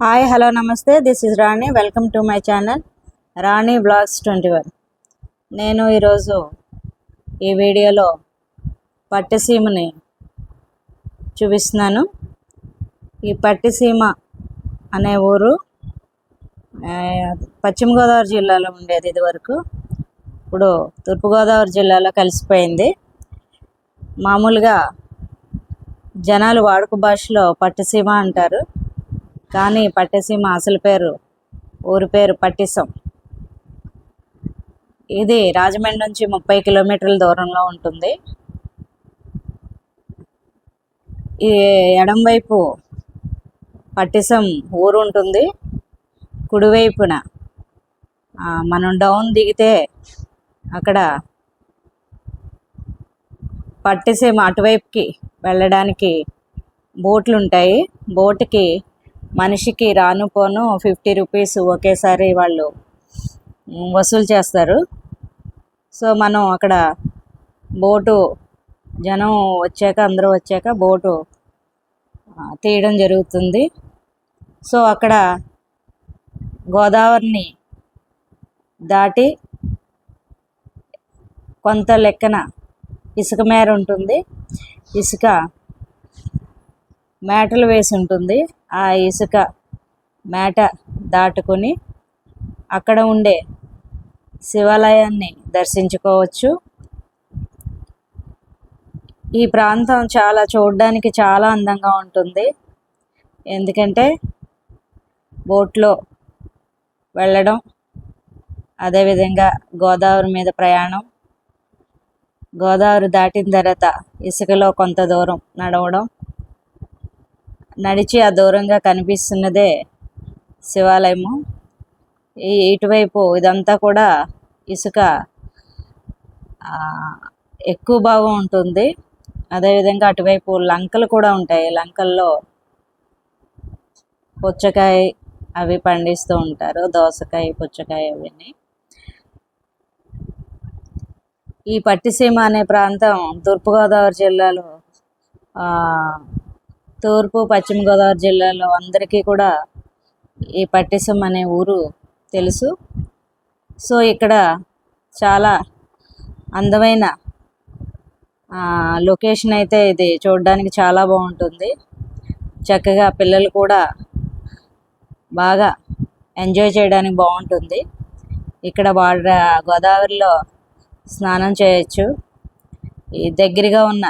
Hi hello namaste. This is Rani welcome to my channel Rani blogs twenty one నేను ఈరోజు ఈ వీడియోలో పట్టిసీమని చూపిస్తున్నాను. ఈ పట్టిసీమ అనే ఊరు పశ్చిమ గోదావరి జిల్లాలో ఉండేది ఇదివరకు ఇప్పుడు తూర్పుగోదావరి జిల్లాలో కలిసిపోయింది. మామూలుగా జనాలు వాడుక భాషలో పట్టిసీమ అంటారు. కానీ పట్టిసీమ అసలు పేరు ఊరి పేరు పట్టిసం. ఇది రాజమండ్రి నుంచి ముప్పై కిలోమీటర్ల దూరంలో ఉంటుంది. ఈ ఎడం వైపు పట్టిసం ఊరు ఉంటుంది. కుడివైపున మనం డౌన్ దిగితే అక్కడ పట్టిసీమ అటువైపుకి వెళ్ళడానికి బోట్లు ఉంటాయి. బోటుకి మనిషికి రాను పోను ఫిఫ్టీ రూపీస్ ఒకేసారి వాళ్ళు వసూలు చేస్తారు. సో మనం అక్కడ బోటు జనం వచ్చాక అందరూ వచ్చాక బోటు తీయడం జరుగుతుంది. సో అక్కడ గోదావరిని దాటి కొంత లెక్కన ఇసుక మేర ఉంటుంది. ఇసుక మేటలు వేసి ఉంటుంది. ఆ ఇసుక మేట దాటుకొని అక్కడ ఉండే శివాలయాన్ని దర్శించుకోవచ్చు. ఈ ప్రాంతం చాలా చూడడానికి చాలా అందంగా ఉంటుంది. ఎందుకంటే బోట్లో వెళ్ళడం అదేవిధంగా గోదావరి మీద ప్రయాణం గోదావరి దాటిన తర్వాత ఇసుకలో కొంత దూరం నడవడం నడిచి ఆ దూరంగా కనిపిస్తున్నదే శివాలయము. ఈ ఇటువైపు ఇదంతా కూడా ఇసుక ఎక్కువ భాగం ఉంటుంది. అదేవిధంగా అటువైపు లంకలు కూడా ఉంటాయి. లంకల్లో పుచ్చకాయ అవి పండిస్తూ ఉంటారు. దోసకాయ పుచ్చకాయ అవన్నీ. ఈ పట్టిసీమ అనే ప్రాంతం తూర్పుగోదావరి జిల్లాలో ఆ, తూర్పు పశ్చిమ గోదావరి జిల్లాలో అందరికీ కూడా ఈ పట్టిసం అనే ఊరు తెలుసు. సో ఇక్కడ చాలా అందమైన లొకేషన్ అయితే ఇది చూడడానికి చాలా బాగుంటుంది. చక్కగా పిల్లలు కూడా బాగా ఎంజాయ్ చేయడానికి బాగుంటుంది. ఇక్కడ వాడ గోదావరిలో స్నానం చేయొచ్చు. ఈ దగ్గరగా ఉన్న